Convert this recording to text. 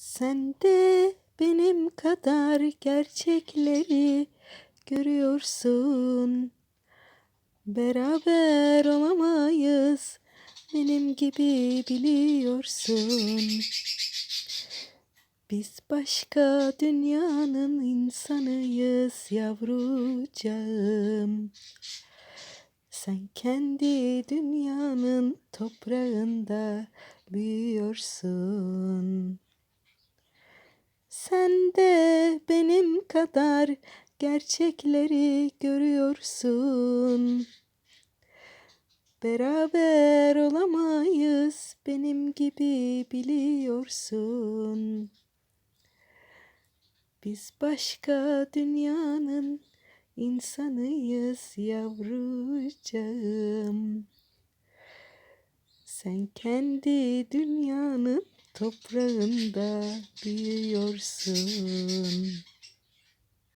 Sen de benim kadar gerçekleri görüyorsun. Beraber olamayız. Benim gibi biliyorsun. Biz başka dünyanın insanıyız yavrucağım. Sen kendi dünyanın toprağında büyüyorsun. De benim kadar gerçekleri görüyorsun. Beraber olamayız benim gibi biliyorsun. Biz başka dünyanın insanıyız yavrucağım. Sen kendi dünyanın toprağında büyüyorsun.